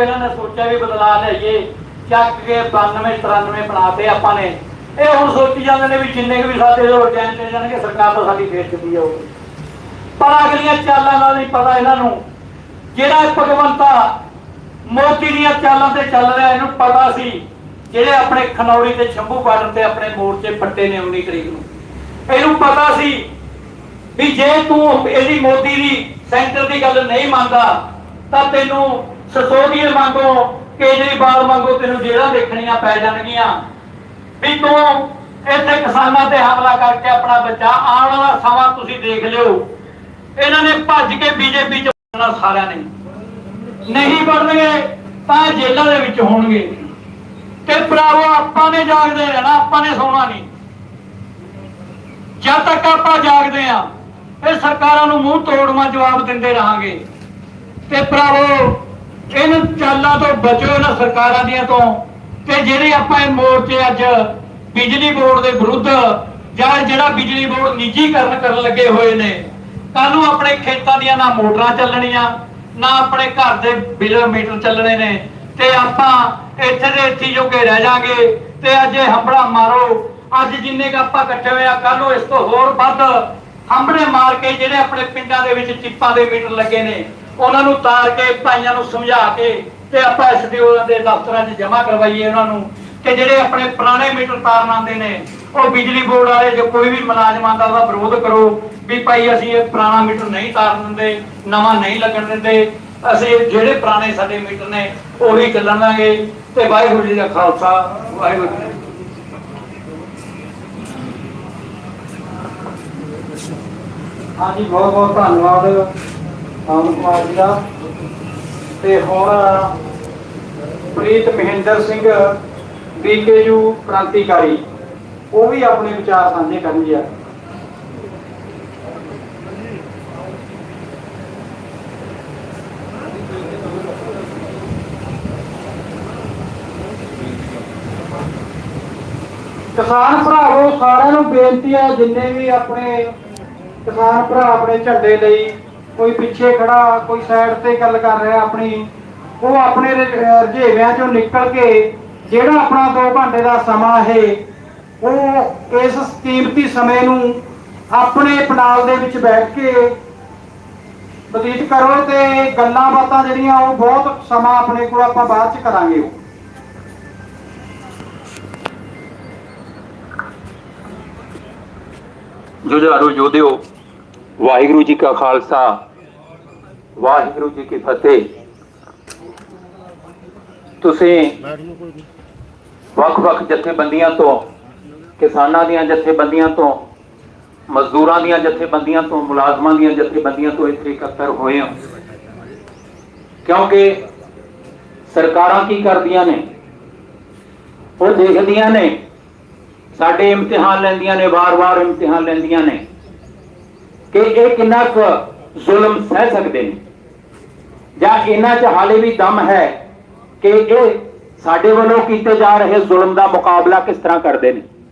ਇਹਨਾਂ ਨੇ ਸੋਚਿਆ ਵੀ ਬਦਲਾ ਲਿਆਈਏ, ਚੱਕ ਕੇ 92 93 ਬਣਾਤੇ ਆਪਾਂ ਨੇ। ਇਹ ਹੁਣ ਸੋਚੀ ਜਾਂਦੇ ਨੇ ਵੀ ਜਿੰਨੇ ਵੀ ਸਾਡੇ ਲੋੜ ਜਾਣ ਤੇ ਜਾਣਗੇ, ਸਰਕਾਰ ਤਾਂ ਸਾਡੀ ਫੇਰ ਚੁੱਕੀ ਜਾਊਗੀ। ਪਰ ਅਗਲੀਆਂ ਚਾਲਾਂ ਦਾ ਨਹੀਂ ਪਤਾ ਇਹਨਾਂ ਨੂੰ। ਜਿਹੜਾ ਭਗਵੰਤਾ ਮੋਦੀ ਦੀਆਂ ਚਾਲਾਂ ਤੇ ਚੱਲ ਰਿਹਾ, ਇਹਨੂੰ ਪਤਾ ਸੀ ਜਿਹੜੇ ਆਪਣੇ ਖਨੌਰੀ ਤੇ ਸ਼ੰਭੂ ਬਾਰਡਰ ਤੇ ਆਪਣੇ ਮੋਰਚੇ ਫੱਟੇ ਨੇ 19 ਤਰੀਕ ਨੂੰ। ਇਹਨੂੰ ਪਤਾ ਸੀ ਵੀ ਜੇ ਤੂੰ ਇਹਦੀ ਮੋਦੀ ਦੀ ਸੈਂਟਰ ਦੀ ਗੱਲ ਨਹੀਂ ਮੰਨਦਾ, ਤਾਂ ਤੈਨੂੰ ਸਸੋਦੀਏ ਮੰਗੋ ਕੇਜਰੀਵਾਲ ਮੰਗੋ ਤੈਨੂੰ ਜੇਲਾਂ ਦੇਖਣੀਆਂ ਪੈ ਜਾਣਗੀਆਂ। ਵੀ ਤੂੰ ਇੱਥੇ ਕਿਸਾਨਾਂ ਤੇ ਹਮਲਾ ਕਰਕੇ ਆਪਣਾ ਬੱਚਾ ਆਉਣ ਵਾਲਾ ਸਮਾਂ ਤੁਸੀਂ ਦੇਖ ਲਿਓ। ਇਹਨਾਂ ਨੇ ਭੱਜ ਕੇ ਬੀਜੇਪੀ ਚ ਵੜਨਾ ਸਾਰਿਆਂ ਨੇ। ਨਹੀਂ ਵੜਨਗੇ ਤਾਂ ਇਹ ਜੇਲ੍ਹਾਂ ਦੇ ਵਿੱਚ ਹੋਣਗੇ। ਤੇ ਭਰਾਵੋ, ਆਪਾਂ ਨੇ ਜਾਗਦੇ ਰਹਿਣਾ, ਆਪਾਂ ਨੇ ਸੌਣਾ ਨਹੀਂ। ਜਦ ਤੱਕ ਆਪਾਂ ਜਾਗਦੇ ਆ ਇਹ ਸਰਕਾਰਾਂ ਨੂੰ ਮੂੰਹ ਤੋੜਵਾ ਜਵਾਬ ਦਿੰਦੇ ਰਹਾਂਗੇ। ਤੇ ਭਰਾਵੋ ਇਹਨਾਂ ਚਾਲਾਂ ਤੋਂ ਬਚੋ ਇਹਨਾਂ ਸਰਕਾਰਾਂ ਦੀਆਂ ਤੋਂ। ਤੇ ਜਿਹੜੇ ਆਪਾਂ ਇਹ ਮੋਰਚੇ ਅੱਜ ਬਿਜਲੀ ਬੋਰਡ ਦੇ ਵਿਰੁੱਧ ਜਾਂ ਜਿਹੜਾ ਬਿਜਲੀ ਬੋਰਡ ਨਿੱਜੀਕਰਨ ਕਰਨ ਲੱਗੇ ਹੋਏ ਨੇ ਕੱਲ ਨੂੰ ਆਪਣੇ ਖੇਤਾਂ ਦੀਆਂ ਨਾ ਮੋਟਰਾਂ ਚੱਲਣੀਆਂ, ਨਾ ਆਪਣੇ ਘਰ ਦੇ ਬਿਜਲੀ ਮੀਟਰ ਚੱਲਣੇ ਨੇ। ਤੇ ਆਪਾਂ ਇੱਥੇ ਦੇ ਇੱਥੇ ਜੋਗੇ ਰਹਿ ਜਾਾਂਗੇ ਤੇ ਅੱਜ ਇਹ ਹੰਬੜਾ ਮਾਰੋ। ਅੱਜ ਜਿੰਨੇ ਕ ਆਪਾਂ ਇਕੱਠੇ ਹੋਏ ਆ ਕੱਲ ਨੂੰ ਇਸ ਤੋਂ ਹੋਰ ਵੱਧ ਹੰਬੜੇ ਮਾਰ ਕੇ ਜਿਹੜੇ ਆਪਣੇ ਪਿੰਡਾਂ ਦੇ ਵਿੱਚ ਚਿੱਪਾਂ ਦੇ ਮੀਟਰ ਲੱਗੇ ਨੇ ਉਹਨਾਂ ਨੂੰ ਤਾਰ ਕੇ, ਭਾਈਆਂ ਨੂੰ ਸਮਝਾ ਕੇ ਤੇ ਆਪਾਂ ਐਸਡੀਓ ਦੇ ਦਫ਼ਤਰਾਂ 'ਚ ਜਮ੍ਹਾਂ ਕਰਵਾਈਏ ਉਹਨਾਂ ਨੂੰ। ਕਿ ਜਿਹੜੇ ਆਪਣੇ ਪੁਰਾਣੇ ਮੀਟਰ ਤਾਰਨ ਆਉਂਦੇ ਨੇ, ਉਹ ਬਿਜਲੀ ਬੋਰਡ ਵਾਲੇ ਜੋ ਕੋਈ ਵੀ ਮੁਲਾਜ਼ਮ ਆਉਂਦਾ, ਉਹਦਾ ਵਿਰੋਧ ਕਰੋ ਵੀ ਭਾਈ ਅਸੀਂ ਇਹ ਪੁਰਾਣਾ ਮੀਟਰ ਨਹੀਂ ਤਾਰਨ ਦਿੰਦੇ, ਨਵਾਂ ਨਹੀਂ ਲੱਗਣ ਦਿੰਦੇ। ਅਸੀਂ ਜਿਹੜੇ ਪੁਰਾਣੇ ਸਾਡੇ ਮੀਟਰ ਨੇ, ਉਹੀ ਚੱਲਣ ਲਾਂਗੇ। ਤੇ ਵਾਹਿਗੁਰੂ ਜੀ ਦਾ ਖਾਲਸਾ, ਵਾਹਿਗੁਰੂ ਜੀ ਹਾਂਜੀ ਬਹੁਤ ਬਹੁਤ ਧੰਨਵਾਦ। ਆਮ ਕੁਮਾਰ ਦਾ। ਤੇ ਹੁਣ ਪ੍ਰੀਤ ਮਹਿੰਦਰ ਸਿੰਘ ਬੀਕੇਯੂ ਕ੍ਰਾਂਤੀਕਾਰੀ, ਉਹ ਵੀ ਆਪਣੇ ਵਿਚਾਰ ਸਾਂਝੇ ਕਰਨਗੇ ਆ। ਕਿਸਾਨ ਭਰਾਵੋ, ਸਾਰਿਆਂ ਨੂੰ ਬੇਨਤੀ ਹੈ ਜਿੰਨੇ ਵੀ ਆਪਣੇ ਕਿਸਾਨ ਭਰਾ ਆਪਣੇ ਝੰਡੇ ਲਈ ਕੋਈ ਪਿੱਛੇ ਖੜਾ, ਕੋਈ ਸਾਈਡ ਤੇ ਗੱਲ ਕਰ ਰਿਹਾ ਆਪਣੀ, ਉਹ ਆਪਣੇ ਰਜ- ਰੁਝੇਵਿਆਂ ਚੋਂ ਨਿਕਲ ਕੇ ਜਿਹੜਾ ਆਪਣਾ 2 ਘੰਟੇ ਦਾ ਸਮਾਂ ਹੈ, ਉਹ ਇਸ ਕੀਮਤੀ ਸਮੇਂ ਨੂੰ ਆਪਣੇ ਪੰਡਾਲ ਦੇ ਵਿੱਚ ਬੈਠ ਕੇ ਬਤੀਤ ਕਰੋ ਤੇ ਗੱਲਾਂ ਬਾਤਾਂ ਜਿਹੜੀਆਂ ਉਹ ਬਹੁਤ ਸਮਾਂ ਆਪਣੇ ਕੋਲ ਆਪਾਂ ਬਾਅਦ ਚ ਕਰਾਂਗੇ। ਜੁਝਾਰੂ ਯੋਧਿਓ, ਵਾਹਿਗੁਰੂ ਜੀ ਕਾ ਖਾਲਸਾ। ਵਾਹਿਗੁਰੂ ਜੀ ਕੀ ਫਤਿਹ। ਤੁਸੀਂ ਵੱਖ-ਵੱਖ ਜਥੇਬੰਦੀਆਂ ਤੋਂ, ਕਿਸਾਨਾਂ ਦੀਆਂ ਜਥੇਬੰਦੀਆਂ ਤੋਂ, ਮਜ਼ਦੂਰਾਂ ਦੀਆਂ ਜਥੇਬੰਦੀਆਂ ਤੋਂ, ਮੁਲਾਜ਼ਮਾਂ ਦੀਆਂ ਜਥੇਬੰਦੀਆਂ ਤੋਂ ਇੱਥੇ ਇਕੱਤਰ ਹੋਏ ਹੋ। ਕਿਉਂਕਿ ਸਰਕਾਰਾਂ ਕੀ ਕਰਦੀਆਂ ਨੇ? ਉਹ ਦੇਖਦੀਆਂ ਨੇ, ਸਾਡੇ ਇਮਤਿਹਾਨ ਲੈਂਦੀਆਂ ਨੇ, ਵਾਰ-ਵਾਰ ਇਮਤਿਹਾਨ ਲੈਂਦੀਆਂ ਨੇ, ਕਿ ਇਹ ਕਿੰਨਾ ਕੁ ਜ਼ੁਲਮ ਸਹਿ ਸਕਦੇ ਨੇ। ਜਾਂ ਇਹਨਾਂ 'ਚ ਹਾਲੇ ਵੀ ਦਮ ਹੈ ਕਿ ਇਹ ਸਾਡੇ ਵੱਲੋਂ ਕੀਤੇ ਜਾ ਰਹੇ ਜ਼ੁਲਮ ਦਾ ਮੁਕਾਬਲਾ ਕਿਸ ਤਰ੍ਹਾਂ ਕਰਦੇ ਨੇ?